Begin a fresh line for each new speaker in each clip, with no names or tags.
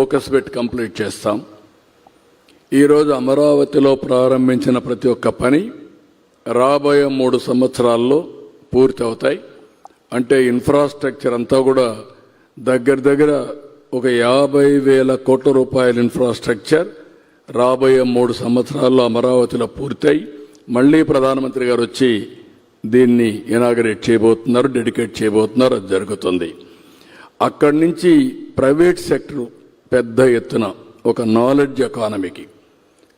Focus పెట్టి complete చేస్తాం. ఈరోజు అమరావతిలో ప్రారంభించిన ప్రతి ఒక్క పని రాబోయే మూడు సంవత్సరాల్లో పూర్తి అవుతాయి అంటే ఇన్ఫ్రాస్ట్రక్చర్ అంతా కూడా దగ్గర దగ్గర ఒక యాభై వేల కోట్ల రూపాయల ఇన్ఫ్రాస్ట్రక్చర్ రాబోయే మూడు సంవత్సరాల్లో అమరావతిలో పూర్తయి మళ్ళీ ప్రధానమంత్రి గారు వచ్చి దీన్ని ఇనాగరేట్ చేయబోతున్నారు డెడికేట్ చేయబోతున్నారు అది జరుగుతుంది. అక్కడి నుంచి ప్రైవేట్ సెక్టర్ పెద్ద ఎత్తున ఒక నాలెడ్జ్ ఎకానమీకి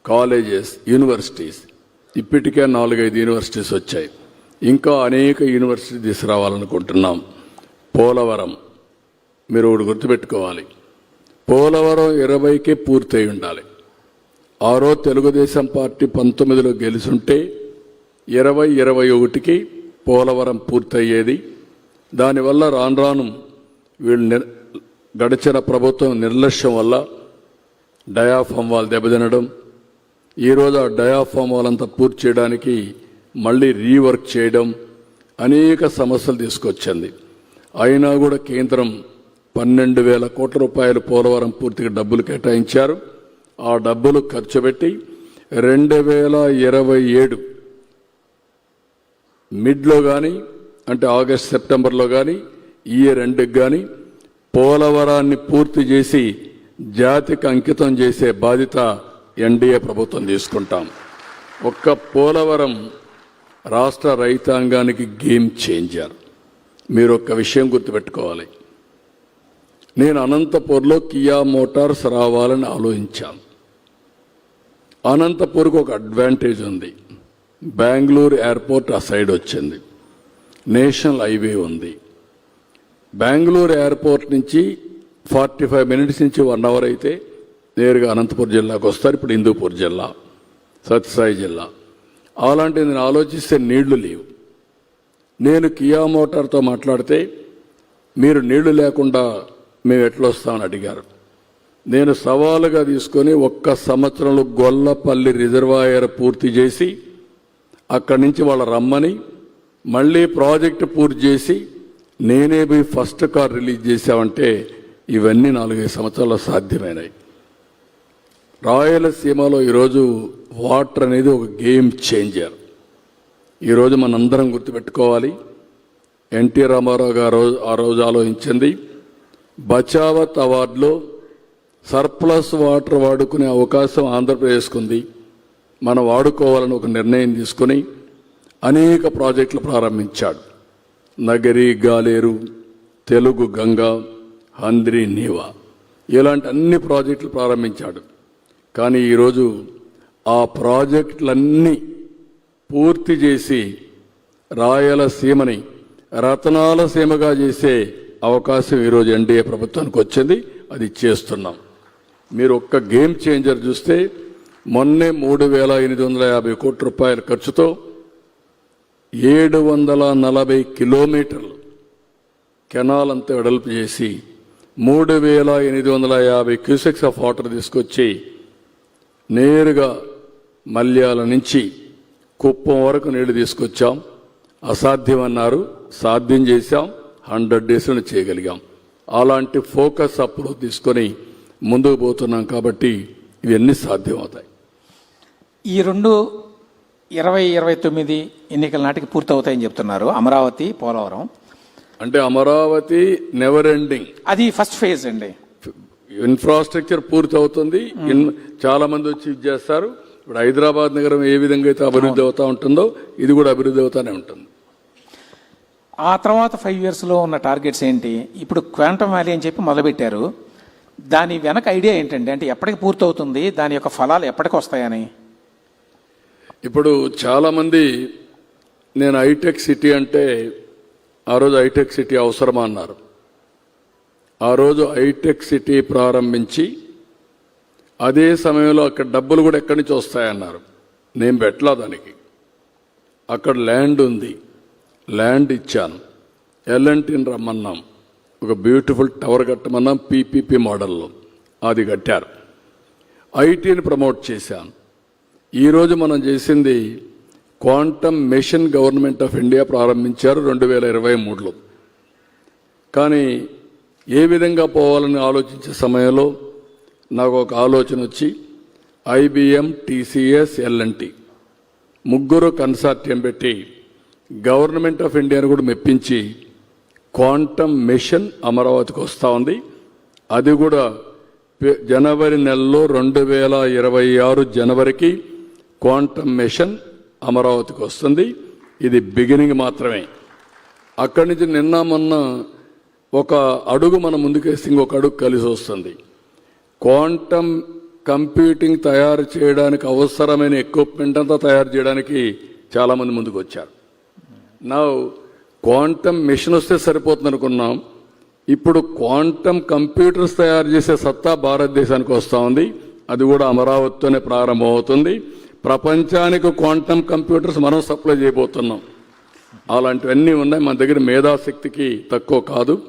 కాలేజెస్ యూనివర్సిటీస్ ఇప్పటికే నాలుగైదు యూనివర్సిటీస్ వచ్చాయి. ఇంకా అనేక యూనివర్సిటీ తీసుకురావాలనుకుంటున్నాం. పోలవరం మీరు ఒకటి గుర్తుపెట్టుకోవాలి. పోలవరం ఇరవైకే పూర్తయి ఉండాలి. ఆరో తెలుగుదేశం పార్టీ పంతొమ్మిదిలో గెలుచుంటే ఇరవై ఇరవై ఒకటికి పోలవరం పూర్తయ్యేది. దానివల్ల రాను రాను వీళ్ళు గడిచిన ప్రభుత్వం నిర్లక్ష్యం వల్ల డయాఫామ్ వాళ్ళు దెబ్బతినడం ఈరోజు ఆ డయాఫామ్ వాళ్ళంతా పూర్తి చేయడానికి మళ్ళీ రీవర్క్ చేయడం అనేక సమస్యలు తీసుకొచ్చింది. అయినా కూడా కేంద్రం పన్నెండు వేల కోట్ల రూపాయలు పోలవరం పూర్తిగా డబ్బులు కేటాయించారు. ఆ డబ్బులు ఖర్చు పెట్టి రెండు వేల ఇరవై ఏడు మిడ్లో కానీ అంటే ఆగస్ట్ సెప్టెంబర్లో కానీ ఈ రెండుకి కానీ పోలవరాన్ని పూర్తి చేసి జాతికి అంకితం చేసే బాధ్యత ఎన్డీఏ ప్రభుత్వం తీసుకుంటాం. ఒక్క పోలవరం రాష్ట్ర రైతాంగానికి గేమ్ చేంజర్. మీరు ఒక్క విషయం గుర్తుపెట్టుకోవాలి. నేను అనంతపూర్లో కియా మోటార్స్ రావాలని ఆలోచించాను అనంతపూర్కి ఒక అడ్వాంటేజ్ ఉంది. బెంగళూరు ఎయిర్పోర్ట్ ఆ సైడ్ వచ్చింది. నేషనల్ హైవే ఉంది. బెంగళూరు ఎయిర్పోర్ట్ నుంచి ఫార్టీ ఫైవ్ మినిట్స్ నుంచి వన్ అవర్ అయితే నేరుగా అనంతపురం జిల్లాకు వస్తారు. ఇప్పుడు హిందూపూర్ జిల్లా సత్యసాయి జిల్లా. అలాంటిది నేను ఆలోచిస్తే నీళ్ళు లేవు. నేను కియా మోటార్తో మాట్లాడితే మీరు నీళ్ళు లేకుండా మేము ఎట్లా వస్తామని అడిగారు. నేను సవాలుగా తీసుకొని ఒక్క సంవత్సరంలో గొల్లపల్లి రిజర్వాయర్ పూర్తి చేసి అక్కడి నుంచి వాళ్ళ రమ్మని మళ్ళీ ప్రాజెక్టు పూర్తి చేసి నేనే పోయి ఫస్ట్ కార్ రిలీజ్ చేశామంటే ఇవన్నీ నాలుగైదు సంవత్సరాలు సాధ్యమైనాయి. రాయలసీమలో ఈరోజు వాటర్ అనేది ఒక గేమ్ చేంజర్. ఈరోజు మనందరం గుర్తుపెట్టుకోవాలి ఎన్టీ రామారావు గారు ఆ రోజు ఆలోచించింది బచావత్ అవార్డులో సర్ప్లస్ వాటర్ వాడుకునే అవకాశం ఆంధ్రప్రదేశ్కు ఉంది. మనం వాడుకోవాలని ఒక నిర్ణయం తీసుకుని అనేక ప్రాజెక్టులు ప్రారంభించాడు. నగరి గాలేరు తెలుగు గంగా హంద్రి నీవా. ఇలాంటి అన్ని ప్రాజెక్టులు ప్రారంభించాడు. కానీ ఈరోజు ఆ ప్రాజెక్టులన్నీ పూర్తి చేసి రాయలసీమని రతనాల సీమగా చేసే అవకాశం ఈరోజు ఎన్డీఏ ప్రభుత్వానికి వచ్చింది. అది చేస్తున్నాం. మీరు ఒక్క గేమ్ చేంజర్ చూస్తే మొన్నే మూడు వేల ఎనిమిది వందల యాభై కోట్ల రూపాయల ఖర్చుతో ఏడు వందల నలభై కిలోమీటర్లు కెనాల్ అంతా వెడల్పు చేసి మూడు వేల ఎనిమిది వందల యాభై క్యూసెక్స్ ఆఫ్ వాటర్ తీసుకొచ్చి నేరుగా మల్యాల నుంచి కుప్పం వరకు నీళ్ళు తీసుకొచ్చాం. అసాధ్యమన్నారు. సాధ్యం చేశాం. హండ్రెడ్ డేస్లో చేయగలిగాం. అలాంటి ఫోకస్ అప్రోచ్ తీసుకొని ముందుకు పోతున్నాం కాబట్టి ఇవన్నీ సాధ్యమవుతాయి.
ఈ రెండు ఇరవై ఇరవై తొమ్మిది ఎన్నికల నాటికి పూర్తవుతాయని చెప్తున్నారు. అమరావతి పోలవరం.
అంటే అమరావతి నెవర్ ఎండింగ్
అది ఫస్ట్ ఫేజ్ అండి.
ఇన్ఫ్రాస్ట్రక్చర్ పూర్తి అవుతుంది ఇన్- చాలా మంది వచ్చి ఇది చేస్తారు. ఇప్పుడు హైదరాబాద్ నగరం ఏ విధంగా అయితే అభివృద్ధి అవుతా ఉంటుందో ఇది కూడా అభివృద్ధి అవుతానే ఉంటుంది.
ఆ తర్వాత ఫైవ్ ఇయర్స్లో ఉన్న టార్గెట్స్ ఏంటి? ఇప్పుడు క్వాంటమ్ వ్యాలీ అని చెప్పి మొదలుపెట్టారు. దాని వెనక ఐడియా ఏంటండి? అంటే ఎప్పటికి పూర్తవుతుంది? దాని యొక్క ఫలాలు ఎప్పటికి వస్తాయని?
ఇప్పుడు చాలామంది నేను హైటెక్ సిటీ అంటే ఆ రోజు హైటెక్ సిటీ అవసరమా అన్నారు. ఆ రోజు హైటెక్ సిటీ ప్రారంభించి అదే సమయంలో అక్కడ డబ్బులు కూడా ఎక్కడి నుంచి వస్తాయన్నారు. నేను పెట్టలా దానికి. అక్కడ ల్యాండ్ ఉంది. ల్యాండ్ ఇచ్చాను. ఎల్ఎన్టీని రమ్మన్నాం. ఒక బ్యూటిఫుల్ టవర్ కట్టమన్నాం. పీపీపీ మోడల్లో. అది కట్టారు. ఐటీని ప్రమోట్ చేశాను. ఈరోజు మనం చేసింది quantum mission government of India ప్రారంభించారు రెండు వేల ఇరవై మూడులో. కానీ ఏ విధంగా పోవాలని ఆలోచించే సమయంలో నాకు ఒక ఆలోచన వచ్చి ఐబిఎం టీసీఎస్ ఎల్ఎన్టీ ముగ్గురు కన్సార్టియం పెట్టి గవర్నమెంట్ ఆఫ్ ఇండియాను కూడా మెప్పించి క్వాంటమ్ మిషన్ అమరావతికి వస్తూ ఉంది. అది కూడా జనవరి నెలలో రెండు వేల ఇరవై ఆరు జనవరికి క్వాంటమ్ మిషన్ అమరావతికి వస్తుంది. ఇది బిగినింగ్ మాత్రమే. అక్కడి నుంచి నిన్న మొన్న ఒక అడుగు మన ముందుకేస్తే ఇంకొక అడుగు కలిసి వస్తుంది. క్వాంటమ్ కంప్యూటింగ్ తయారు చేయడానికి అవసరమైన ఎక్విప్మెంట్ అంతా తయారు చేయడానికి చాలామంది ముందుకు వచ్చారు. నా క్వాంటమ్ మిషన్ వస్తే సరిపోతుంది అనుకున్నాం. ఇప్పుడు క్వాంటమ్ కంప్యూటర్స్ తయారు చేసే సత్తా భారతదేశానికి వస్తూ ఉంది. అది కూడా అమరావతితోనే ప్రారంభమవుతుంది. ప్రపంచానికి క్వాంటమ్ కంప్యూటర్స్ మనం సప్లై చేయబోతున్నాం. అలాంటివన్నీ ఉన్నాయి. మన దగ్గర మేధాశక్తికి తక్కువ కాదు.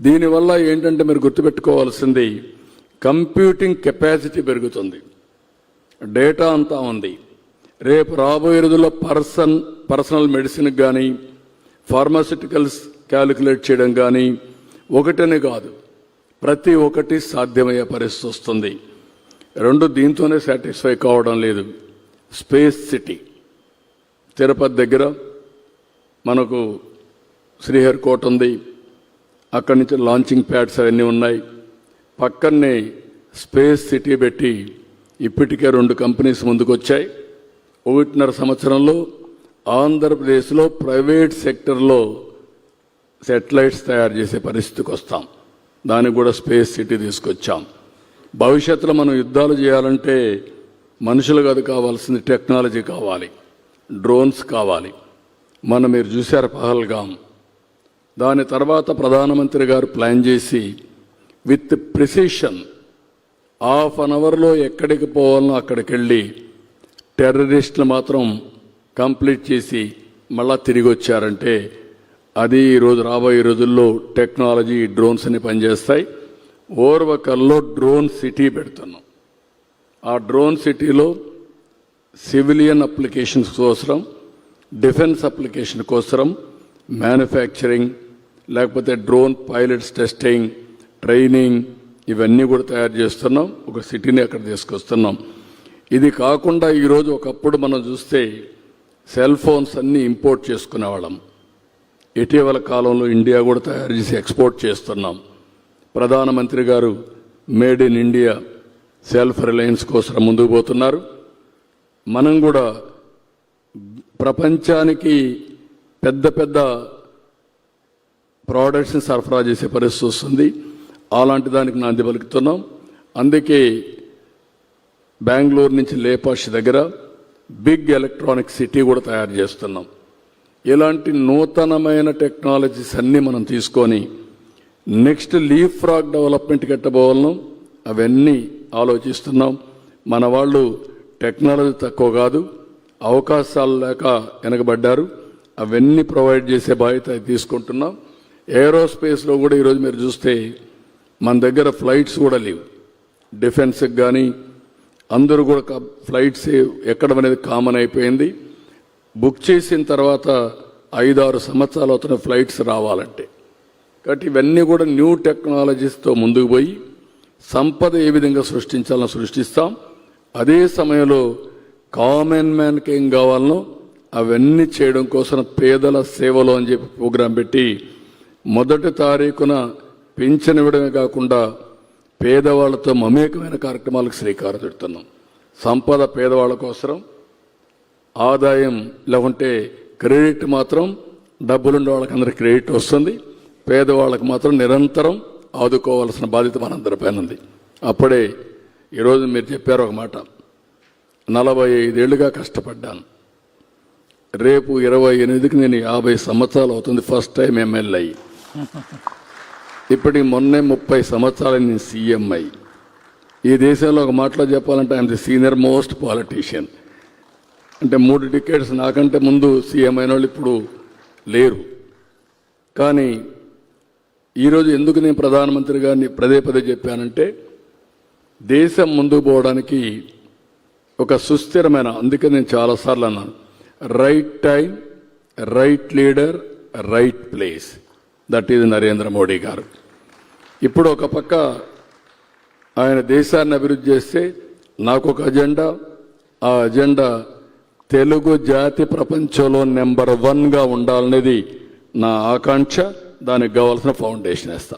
దీనివల్ల ఏంటంటే మీరు గుర్తుపెట్టుకోవాల్సింది కంప్యూటింగ్ కెపాసిటీ పెరుగుతుంది. డేటా అంతా ఉంది. రేపు రాబోయే రోజుల్లో పర్సన్ పర్సనల్ మెడిసిన్కి కానీ ఫార్మాసిటికల్స్ క్యాలిక్యులేట్ చేయడం కానీ ఒకటనే కాదు. ప్రతి ఒక్కటి సాధ్యమయ్యే పరిస్థితి వస్తుంది. రెండు దీంతోనే సాటిస్ఫై కావడం లేదు. Space city. తిరుపతి దగ్గర మనకు శ్రీహరికోట ఉంది. అక్కడి నుంచి లాంచింగ్ ప్యాడ్స్ అవన్నీ ఉన్నాయి. పక్కనే స్పేస్ సిటీ పెట్టి ఇప్పటికే రెండు కంపెనీస్ ముందుకు వచ్చాయి ఒకటిన్నర సంవత్సరంలో ఆంధ్రప్రదేశ్లో ప్రైవేట్ సెక్టర్లో సెటిలైట్స్ తయారు చేసే పరిస్థితికి వస్తాం. దానికి కూడా స్పేస్ సిటీ తీసుకొచ్చాం. భవిష్యత్తులో మనం యుద్ధాలు చేయాలంటే మనుషులు కాదు కావాల్సింది టెక్నాలజీ కావాలి. డ్రోన్స్ కావాలి. మనం మీరు చూశారు పహల్గాం దాని తర్వాత ప్రధానమంత్రి గారు ప్లాన్ చేసి విత్ ప్రిసిషన్ హాఫ్ అన్ అవర్లో ఎక్కడికి పోవాలనో అక్కడికి వెళ్ళి టెర్రరిస్టులు మాత్రం కంప్లీట్ చేసి మళ్ళా తిరిగి వచ్చారంటే అది ఈరోజు రాబోయే రోజుల్లో టెక్నాలజీ డ్రోన్స్ అని పనిచేస్తాయి. ఓర్వకల్లో డ్రోన్ సిటీ పెడుతున్నాం. ఆ డ్రోన్ సిటీలో సివిలియన్ అప్లికేషన్స్ కోసరం డిఫెన్స్ అప్లికేషన్ కోసరం మ్యానుఫ్యాక్చరింగ్ లేకపోతే డ్రోన్ పైలట్స్ టెస్టింగ్ ట్రైనింగ్ ఇవన్నీ కూడా తయారు చేస్తున్నాం ఒక సిటీని అక్కడ తీసుకొస్తున్నాం. ఇది కాకుండా ఈరోజు ఒకప్పుడు మనం చూస్తే సెల్ ఫోన్స్ అన్నీ ఇంపోర్ట్ చేసుకునేవాళ్ళం. ఇటీవల కాలంలో ఇండియా కూడా తయారు చేసి ఎక్స్పోర్ట్ చేస్తున్నాం. ప్రధానమంత్రి గారు made in India self reliance కోసం ముందుకు పోతున్నారు. మనం కూడా ప్రపంచానికి పెద్ద పెద్ద ప్రోడక్ట్స్ని సరఫరా చేసే పరిస్థితి వస్తుంది. అలాంటి దానికి నాంది పలుకుతున్నాం. అందుకే బెంగళూరు నుంచి లేపాష్ దగ్గర బిగ్ ఎలక్ట్రానిక్ సిటీ కూడా తయారు చేస్తున్నాం. ఇలాంటి నూతనమైన టెక్నాలజీస్ అన్నీ మనం తీసుకొని నెక్స్ట్ లీఫ్ ఫ్రాగ్ డెవలప్మెంట్ కట్టబోవాలను అవన్నీ ఆలోచిస్తున్నాం. మన వాళ్ళు టెక్నాలజీ తక్కువ కాదు అవకాశాలు లేక వెనకబడ్డారు. అవన్నీ ప్రొవైడ్ చేసే బాధ్యత తీసుకుంటున్నాం. ఏరోస్పేస్లో కూడా ఈరోజు మీరు చూస్తే మన దగ్గర ఫ్లైట్స్ కూడా లేవు. డిఫెన్స్కి కానీ అందరూ కూడా ఫ్లైట్స్ ఎక్కడం అనేది కామన్ అయిపోయింది. బుక్ చేసిన తర్వాత ఐదారు సంవత్సరాలు అవుతున్న ఫ్లైట్స్ రావాలంటే. కాబట్టి ఇవన్నీ కూడా న్యూ టెక్నాలజీస్తో ముందుకు పోయి సంపద ఏ విధంగా సృష్టించాలని సృష్టిస్తాం. అదే సమయంలో కామన్ మ్యాన్కి ఏం కావాలనో అవన్నీ చేయడం కోసం పేదల సేవలో అని చెప్పి ప్రోగ్రాం పెట్టి మొదటి తారీఖున పింఛన్ ఇవ్వడమే కాకుండా పేదవాళ్ళతో మమేకమైన కార్యక్రమాలకు శ్రీకారం చుడుతున్నాం. సంపద పేదవాళ్ళ కోసం ఆదాయం లేకుంటే క్రెడిట్ మాత్రం డబ్బులుండే వాళ్ళకి అందరికి క్రెడిట్ వస్తుంది. పేదవాళ్ళకి మాత్రం నిరంతరం ఆదుకోవాల్సిన బాధ్యత మనందరిపైన ఉంది. అప్పుడే ఈరోజు మీరు చెప్పారు ఒక మాట. నలభై ఐదేళ్ళుగా కష్టపడ్డాను. రేపు ఇరవై ఎనిమిదికి నేను యాభై సంవత్సరాలు అవుతుంది. ఫస్ట్ టైం ఎమ్మెల్యే అయ్యి ఇప్పటికి మొన్నే ముప్పై సంవత్సరాలు నేను సీఎం అయ్యి ఈ దేశంలో ఒక మాటలో చెప్పాలంటే I'm the senior most politician అంటే మూడు టికెట్స్ నాకంటే ముందు సీఎం అయిన వాళ్ళు ఇప్పుడు లేరు. కానీ ఈరోజు ఎందుకు నేను ప్రధానమంత్రి గారిని పదే పదే చెప్పానంటే దేశం ముందుకు పోవడానికి ఒక సుస్థిరమైన అందుకే నేను చాలాసార్లు అన్నాను right time right leader right place that is Narendra Modi garu. ఇప్పుడు ఒక పక్క ఆయన దేశాన్ని అభివృద్ధి చేస్తే నాకు ఒక అజెండా ఆ అజెండా తెలుగు జాతి ప్రపంచంలో నెంబర్ వన్గా ఉండాలనేది నా ఆకాంక్ష. దానికి కావాల్సిన ఫౌండేషన్ వేస్తా.